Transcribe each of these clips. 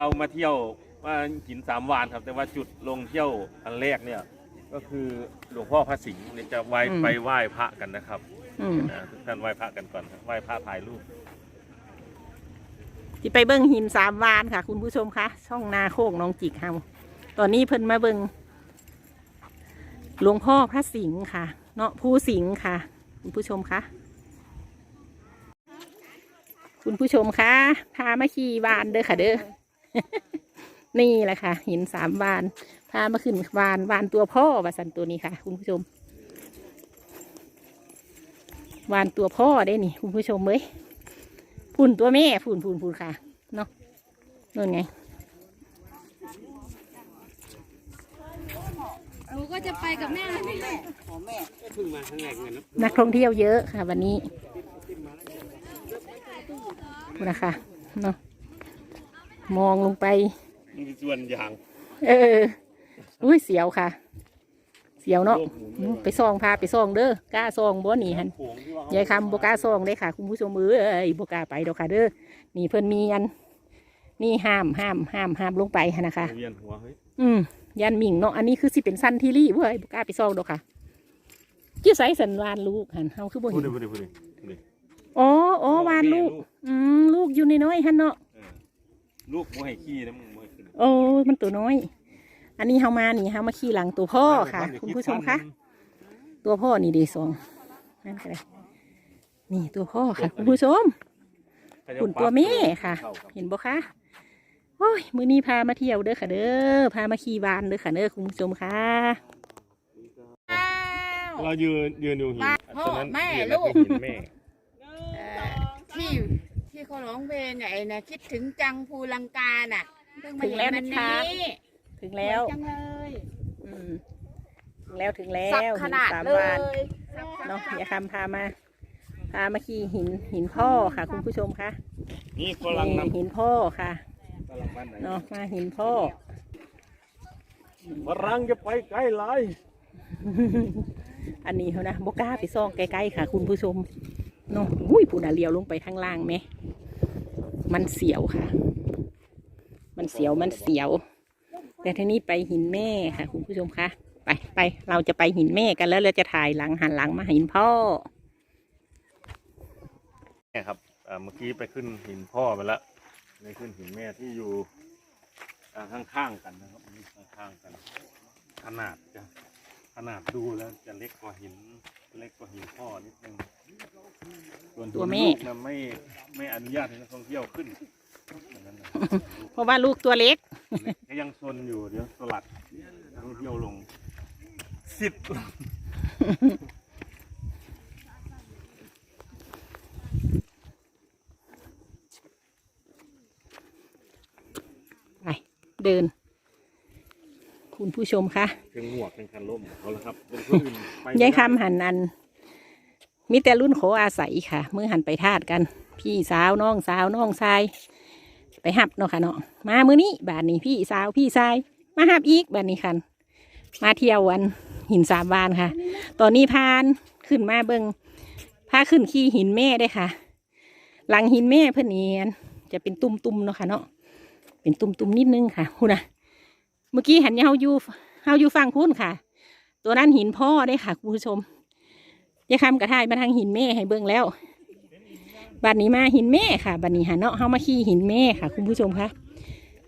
เอามาเที่ยวมาหินสามวานครับ แต่ว่าจุดลงเที่ยวอันแรกเนี่ยก็คือหลวงพ่อพระสิงห์เนี่ยจะไหว้อืม ไปไหว้พระกันนะครับอืมนะทุกท่านไหว้พระกันก่อนครับไหว้พระถ่ายรูปที่ไปเบิ้งหินสามวานค่ะ คุณผู้ชมคะช่องนาโคกน้องจิกเฮาตอนนี้เพิ่นมาเบิ้งหลวงพ่อพระสิงห์ค่ะ เนาะผู้สิงห์ค่ะ คุณผู้ชมคะคุณผู้ชมคะพามาขี่วานเด้อค่ะเด้อ นี่แหละค่ะ หินสามวานพามาขึ้นวานวานตัวพ่อวาสันตัวนี้ค่ะ คุณผู้ชม วานตัวพ่อได้นี่ คุณผู้ชมเอ้ยฝุ่นตัวแม่ฝุ่นฝุ่นฝุ่นค่ะเนาะนู่นไงหนูก็จะไปกับแม่นะพี่นักท่องเที่ยวเยอะค่ะ วันนี้คุณนะคะเนาะ มองลงไป มีส่วนอย่างเออ อุ้ยเสียวค่ะ เสียวเนาะโลกหมุนอืมไปซองพาไปซองเด้อกล้าซองบ่หนีหันโขงที่ว่ายายคำบกล้าซองได้ค่ะ คุณผู้ชมเอ้ยบกล้าไปดอกค่ะเด้อนี่เพิ่นมีอัน นี่ห้ามห้ามห้ามห้ามลงไปหั้นนะคะ เวียนหัวเฮ้ยอืมยันหมิงเนาะอันนี้คือสิเป็นสั้นที่รีเว้ยบกล้าไปซองดอกค่ะชื่อไซสันวานลูกหันเฮาคือบ่พูเห็ดนดิพูดดิพูดดิพูดดิอ๋ออ๋อวานลูก อืมลูกอยู่ในน้อยๆหันเนาะเออ ลูกโมให้ขี้นะมึงโมให้ขึ้นโอ้มันตัวน้อย อันนี้เฮามานี่เฮามาขี่หลังตัวพ่อค่ะเดี๋ยวคุณผู้ชมดคะตัวพ่อนี่ดีสองนั่นก็ได้นี่ตัวพ่อค่ะ คุณผู้ชมเขาจะคุณตัวแม่ค่ะเข้ากับเห็นบ่คะโอ้ยมื้อนี้พามาเที่ยวเด้อค่ะเด้อพามาขี่วานเด้อค่ะเด้อคุณผู้ชมค่ะเรายืนยืนอยู่หินพ่อตรงนั้นแม่หินลูนั่นกคือหินแม่เอ่อที่ที่ เขาร้องเพลงไอ้น่ะคิดถึงจังภูลังกาน่ะเพิ่งมาถึงแล้วเห็นะคะนี้ถึงแล้วสยจังเลยอืมถึงแล้วถึงแล้สักวขนาดหิสามเลวานย เนาะอย่าคำพามาพามาขี่หินหินพ่อค่ะ คุณผู้ชมคะนี่ฝรั่งนี่นำหินพ่อค่ะฝรั่งบ้านไหนเนาะมาหินพ่อ ฝรั่งจะไปไกลหลายอันนี้เขานะบกล้าไปซ่องใกล้ๆค่ะ คุณผู้ชมเนาะอุ้ยผู้น่ะเลี้ยวลงไปข้างล่างไหม มันเสียวค่ะ มันเสียวมันเสียว แต่ทีนี้ไปหินแม่ค่ะ คุณผู้ชมคะไปไปเราจะไปหินแม่กันแล้วเราจะถ่ายหลังหันหลังมาหินพ่อเนี่ยครับเมื่อกี้ไปขึ้นหินพ่อไปแล้วในขึ้นหินแม่ที่อยู่ข้างๆกันนะครับข้างๆกัน ขนาดจะขนาดดูแล้วจะเล็กกว่าหิน เล็กกว่าหินพ่อนิดนึงส่วนตัวแม่หินลูกนะไม่ไม่อนุญาตให้นักท่องเที่ยวขึ้นอย่างนั้นนะเพราะว่าลูกตัวเล็กก็ยังซนอยู่เดี๋ยวสลัดนักท่องเที่ยวลงสิบไปเดิน คุณผู้ชมคะถึงหมวกเป็นคันล่มเอาละครับเป็นคนอื่นไปไม่ได้ยายคำหันนัน มีแต่รุ่นโขอาศัยค่ะมือหันไปทาดกัน พี่สาวน้องสาวน้องชาย ไปหับเนาะค่ะเนาะมามือนี้บานนี้พี่สาวพี่ชายมาหับอีกบานนี้คันมาเที่ยววันหินสามวานค่ะ ตอนนี้พานขึ้นมาเบิงพาขึ้นขี่หินแม่ได้ค่ะ หลังหินแม่เพื่อนเนียนจะเป็นตุ่มๆเนาะค่ะเนาะเป็นตุ่มๆนิดนึงค่ะคุณนะ เมื่อกี้หันเฮาอยู่เฮาอยู่ฟังพุ่นค่ะ ตัวนั้นหินพ่อได้ค่ะคุณผู้ชมยายคำกระทายมาทางหินแม่ให้เบิ่งแล้วบัดนี้มาหินแม่ค่ะบัดนี้หันเนาะเฮามาขี่หินแม่ค่ะ คุณผู้ชมคะ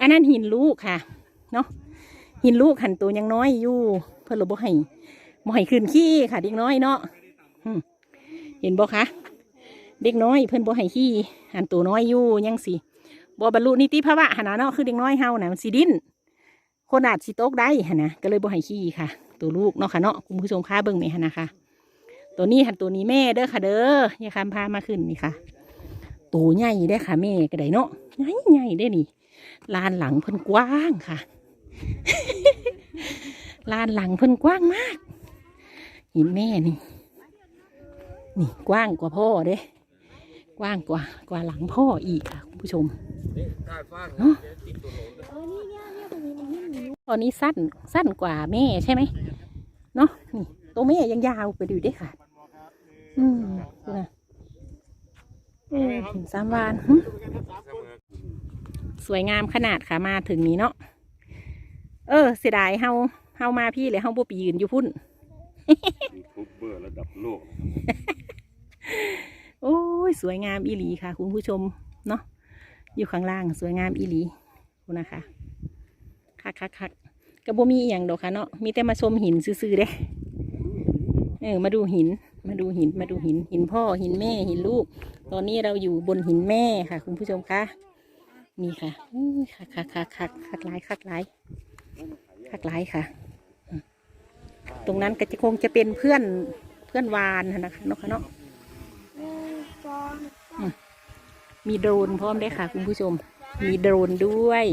อันนั้นหินลูกค่ะ เนาะหินลูกหันตัวยังน้อยอยู่ เพื่อนเราบ่ให้บ่ให้ขึ้นขี้ค่ะเด็กน้อยเนาะเห็นบ่คะเด็กน้อยเพื่อนบ่ให้ขี้หันตัวน้อยอยู่ยังสิบ่บรรลุนิติภาวะหันนะเนาะคือเด็กน้อยเฮานะมันสิดิ้น คนอาจสิตกได้หันะก็เลยบ่ให้ขี้ค่ะ ตัวลูกเนาะค่ะเนาะคุณผู้ชมค้าเบิ่งแม่หันะคะตัวนี้หันตัวนี้แม่เด้อค่ะเด้อยายคำพามาขึ้นนี่ค่ะตัวใหญ่ได้ค่ะแม่ก็ได้เนาะใหญ่ใหญ่ได้นี่ลานหลังเพิ่นกว้างค่ะลานหลังเพิ่นกว้างมากหินแม่นี่ นี่กว้างกว่าพ่อเด้กว้างกว่ากว่าหลังพ่ออีกค่ะคุณผู้ชมเนาะ ตอนนี้สั้นสั้นกว่าแม่ใช่ไหมเนาะนี่ตัวแม่ยังยาวไปดูได้ค่ะ อืมดูนะเออถึงสามวานหึสวยงามขนาดค่ะมาถึงนี้เนาะเออ เสียดายเฮาเฮามาพี่เลยเฮาบ่ไปยืนอยู่พุ่นยูทูบเบอร์ระดับโลก โอ้ย สวยงามอีหลีค่ะ คุณผู้ชมเนาะอยู่ข้างล่างสวยงามอีหลีคุณนะคะ คักคักคักกระโบมีอหย่างดอกค่ะเนาะมีแต่มาชมหินซื่อๆเด้เออมาดูหินมาดูหินมาดูหินหินพ่อหินแม่หินลูก ตอนนี้เราอยู่บนหินแม่ค่ะ คุณผู้ชมคะนี่ค่ะอุ้ยคักคักคักคักคักหลายคักหลายคักหลายค่ะอืมตรงนั้นก็จะคงจะเป็นเพื่อนเพื่อนวานนะคะเนาะค่ะเนาะมีโดรนพร้อมได้วยค่ะ คุณผู้ชม มีโดรนด้วย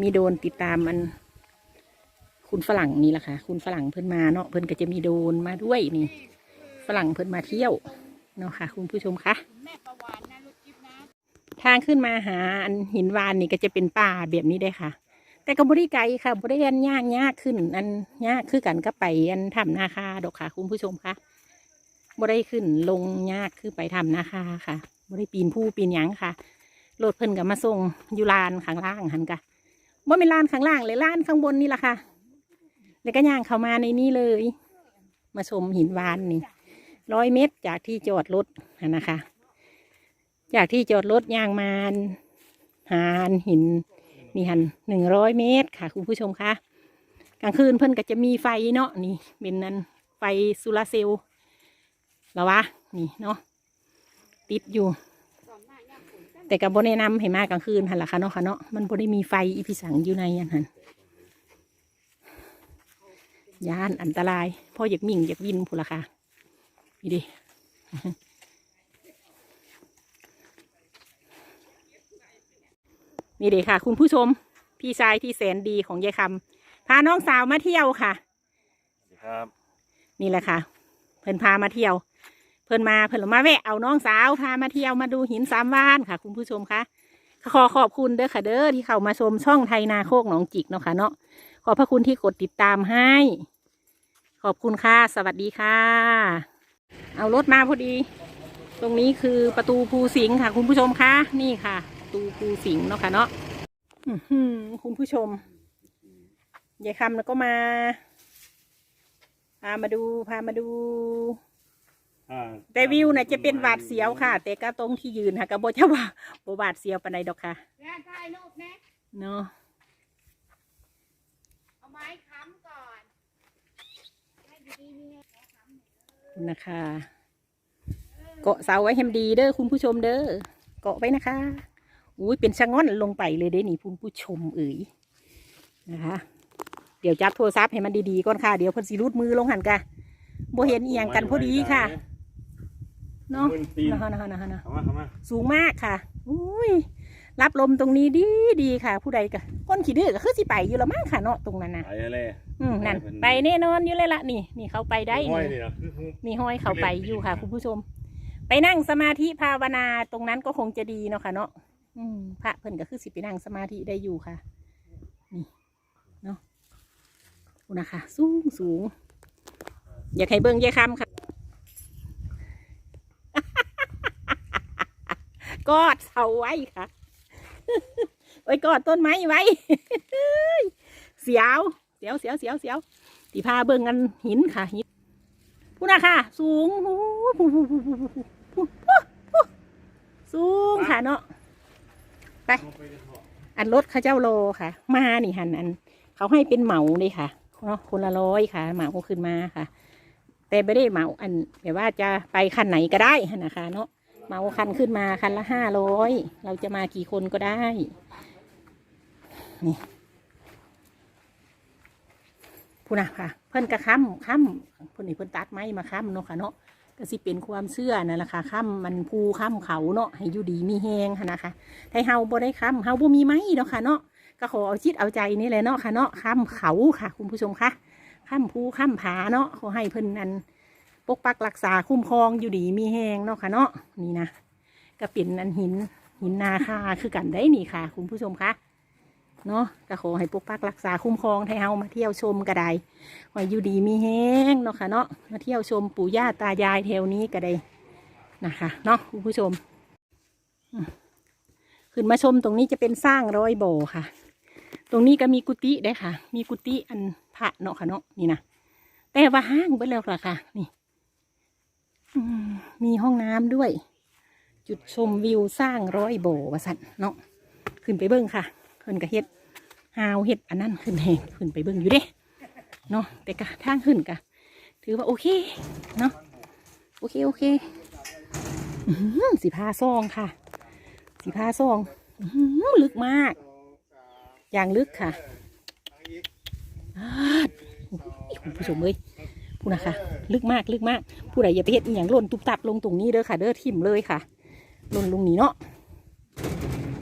มีโดนติดตามมัน คุณฝรั่งนี่แหละค่ะ คุณฝรั่งเพิ่นมาเนาะเพิ่นก็จะมีโดนมาด้วยนี่ ฝรั่งเพิ่นมาเที่ยวเนาะค่ะ คุณผู้ชมค่ะทางขึ้นมาหาอันหินวานนี่ก็จะเป็นป่าแบบนี้ได้ค่ะ แต่ก็บริไกลค่ะบริเวณยากยากขึ้น อันยากคือกันก็ไปอันถ้ำนาคาดอกค่ะ คุณผู้ชมคะบริขึ้นลงยากคือไปถ้ำนาคาค่ะบริปีนผู้ปีนหยังค่ะรถเพิ่นกับมาส่งยู่ลานข้างล่างหันกะ บ่เป็นลานข้างล่างเลยลานข้างบนนี่แหละค่ะ แล้วก็ย่างเข้ามาในนี้เลย มาชมหินวานนี่ร้อยเมตรจากที่จอดรถนะคะ จากที่จอดรถย่างมาหานหินนี่หันหนึ่งร้อยเมตรค่ะ คุณผู้ชมคะกลางคืนเพิ่นก็จะมีไฟเนาะนี่เป็นนั้นไฟโซลาเซลล์แล้ววะนี่เนาะติดอยู่ แต่กับบนแนะนำให้มากลางคืนหันละค่ะเนาะค่ะเนาะมันบ่ได้มีไฟอีพิสังอยู่ในอันหันยานอันตรายพ่ออยากมิ่งอยากวินพูนละค่ะนี่ดินี่เด็ค่ะ คุณผู้ชม พี่ชายที่แสนดีของยายคำพาน้องสาวมาเที่ยวค่ะครับ นี่แหละค่ะ เพิ่นพามาเที่ยวเพิ่นมาเพิ่นมาแวะเอาน้องสาวพามาเที่ยวมาดูหินสามวานค่ะ คุณผู้ชมคะขอขอบคุณเด้อค่ะเด้อที่เข้ามาชมช่องไทยนาโคกหนองจิกเนาะค่ะเนาะขอบพระคุณที่กดติดตามให้ ขอบคุณค่ะ สวัสดีค่ะ เอารถมาพอดี ตรงนี้คือประตูภูสิงห์ค่ะ คุณผู้ชมคะนี่ค่ะ ประตูภูสิงห์เนาะค่ะเนาะคุณผู้ชมยายคำแล้วก็มาพามาดูพามาดู แต่วิวน่ะจะเป็นหวาดเสียวค่ะ แต่ก็ตรงที่ยืนค่ะก็บ่จะว่าบ่หวาดเสียวปานใดดอกค่ะแม่ถ่ายรูปนะเนาะเอาไม้ค้ำก่อนให้ดีๆนี่นะคะ เกาะเสาไว้ให้มันดีเด้อคุณผู้ชมเด้อเกาะไว้นะคะอุ้ยเป็นชะง่อนลงไปเลยเด้นี่คุณผู้ชมเอ๋ยนะคะ เดี๋ยวจับโทรศัพท์ให้มันดีๆก่อนค่ะ เดี๋ยวเพิ่นสิรูดมือลงหันกะบ่เห็นอีหยังกันพอดีค่ะ เนาะมึนตีนนะคะนะคะนะคะเข้ามาเข้ามาสูงมากค่ะอุ้ยรับลมตรงนี้ดีดีค่ะ ผู้ใดก็ก้นขี้ดื้อก็คือสิไปอยู่ละมั้งค่ะเนาะตรงนั้นนะไปอะไรอืมนั่นไปเพิ่นไปแน่นอนอยู่เลยละนี่ นี่เขาไปได้ห้อยนี่นี่นะคือคือนี่ห้อยเขาไปอยู่ค่ะ คุณผู้ชม ไปนั่งสมาธิภาวนาตรงนั้นก็คงจะดีเนาะค่ะเนาะอืมพระเพิ่นก็คือสิไปนั่งสมาธิได้อยู่ค่ะ นี่เนาะคุณนะคะสูงสูงอยากให้เบิ้งยายคำค่ะ กอดเสาไว้ค่ะ ไว้กอดต้นไม้ไว้ เสียว เสียวเสียวเสียวเสียวตีพาเบิ่งกันหินค่ะหินพูน่ะค่ะ สูงสูงค่ะเนาะ ไป อันรถข้าเจ้าโลค่ะ มานี่หันอัน เขาให้เป็นเหมาเลยค่ะเนาะคนละร้อยค่ะ เหมาขึ้นมาค่ะ แต่ไม่ได้เหมาอันแบบว่าจะไปคันไหนก็ได้นะคะเนาะ เหมาคันขึ้นมาคันละห้าร้อยเราจะมากี่คนก็ได้ นี่พูนะค่ะ เพิ่นกระค้ำค้ำเพิ่นนี่เพิ่นตัดไม้มาค้ำเนาะค่ะเนาะก็สิเป็นความเชื่อนั่นแหละค่ะค้ำมันภูค้ำเขาเนาะให้อยู่ดีมีแหงค่ะนะคะถ้าเฮาบ่ได้ค้ำเฮาบ่มีไม้เนาะค่ะเนาะก็ขอเอาจิตเอาใจนี่แหละเนาะค่ะเนาะค้ำเขาค่ะ คุณผู้ชมค่ะค้ำภูค้ำผาเนาะขอให้เพิ่นนั้น ปกปักรักษาคุ้มครองอยู่ดีมีแหงเนาะค่ะเนาะนี่นะก็เป็นอันหินหินนาคาคือกันได้นี่ค่ะ คุณผู้ชมคะเนาะก็ขอให้ปกปักรักษาคุ้มครองให้เฮามาเที่ยวชมก็ได้ขอให้อยู่ดีมีแหงเนาะค่ะเนาะมาเที่ยวชมปู่ย่าตายายแถวนี้ก็ได้นะคะเนาะคุณผู้ชมขึ้นมาชมตรงนี้จะเป็นสร้างร้อยโบค่ะ ตรงนี้ก็มีกุฏิได้ค่ะ มีกุฏิอันพระเนาะค่ะเนาะนี่นะแต่ว่าห้างไปแล้วล่ะค่ะ นี่ มีห้องน้ำด้วย จุดชมวิวสร้างร้อยโบวสันเนาะขึ้นไปเบิ้งค่ะขึ้นกับเฮ็ดหาวเฮ็ดอันนั้นขึ้นให้ขึ้นไปเบิ้งอยู่เด้เนาะแต่กะทางขึ้นกะถือว่าโอเคเนาะโอเคโอเคสีพาซองค่ะ สีพาซองอลึกมาก อย่างลึกค่ะคุณผู้ชมเอ้ย พูนะคะ ลึกมากลึกมาก ผู้ใดอย่าไปเฮ็ดอย่างหล่นตุบตับลงตรงนี้เด้อค่ะ เด้อทิ่มเลยค่ะหล่นลงนี้เนาะ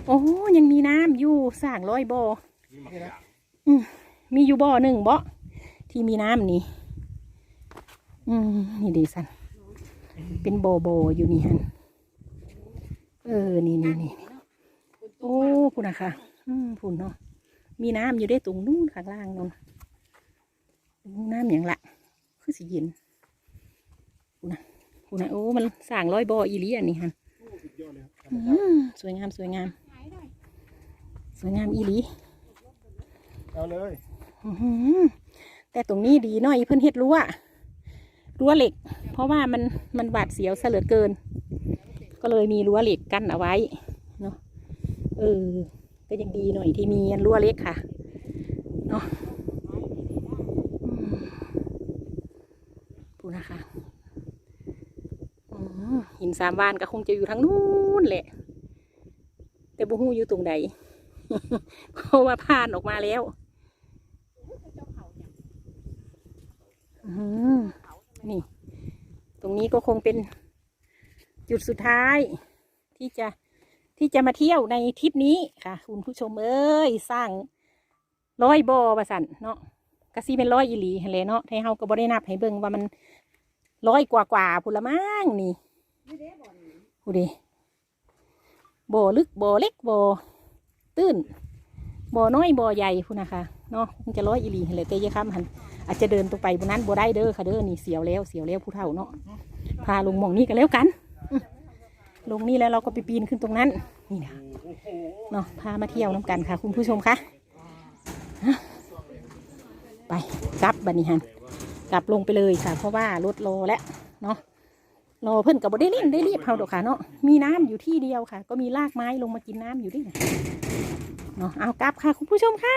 โอ้ยังมีน้ำอยู่สร้างร้อยบ่อนี่มักอย่างมีอยู่บ่อหนึ่งบ่ที่มีน้ำนี่อืมนี่ดีสันเป็นบ่อบ่ออยู่นี่ฮันเออ นี่นี่นี่โอ้พูนนะคะอืมพูนเนาะ มีน้ำอยู่ได้ตรงนู้นข้างล่างนนน้ำอย่างละ คือสีเย็นพูนะพูนะโอ้มันสร้างร้อยบ่ออีหลีอันนี้ฮันอืมสวยงามสวยงาม สวยงามอีหลีเอาเลยอื้อหือแต่ตรงนี้ดีหน่อยเพิ่นเฮ็ดรั้วรั้วเหล็ก เพราะว่ามันมันบาดเสียวซะเหลือเกิน ก็เลยมีรั้วเหล็กกั้นเอาไว้เนาะเออก็ยังดีหน่อยที่มีรั้วเหล็กค่ะเนาะอืมปูนะคะอืมหิ นสามวานก็คงจะอยู่ทางนู้นแหละ แต่บุหูอยู่ตรงใดเพราะว่าผ่านออกมาแล้วนี่ ตรงนี้ก็คงเป็นจุดสุดท้าย ที่จะที่จะมาเที่ยวในทริปนี้ค่ะ คุณผู้ชมเอ้ยสร้างร้อยบอประสันเนาะกะซีเป็นร้อยอีหลีหั่นแหละเนาะให้เฮาก็บ่ได้นับให้เบิ่งว่ามันร้อยกว่ากว่าๆพุ่นละมั้งนี่ ผู้ดีบ่อลึกบ่อเล็กบ่อตื้นบ่อน้อยบ่อใหญ่พุ่นะคะเนาะคงจะร้อยอีหลีหั่นแหละแต่อยค้ำหันอาจจะเดินตรงไปบนนั้นบ่ได้เด้อค่ะเด้อนี่เสียวแล้วเสียวแล้วผู้เฒ่าเนาะพาลงมองนี้กันแล้วกันลงนี่แล้วเราก็ไปปีนขึ้นตรงนั้น นี่นะเนาะพามาเที่ยวน้ำกันค่ะ คุณผู้ชมคะฮะไปกลับบันนี้ฮันกลับลงไปเลยค่ะ เพราะว่ารถรอแล้วเนาะ รอเพิ่นกับบ่ได้เล่นได้รีบเฮาดอกค่ะเนาะมีน้ำอยู่ที่เดียวค่ะ ก็มีรากไม้ลงมากินน้ำอยู่ด้วยนะเนาะเอากลับค่ะคุณผู้ชมค่ะ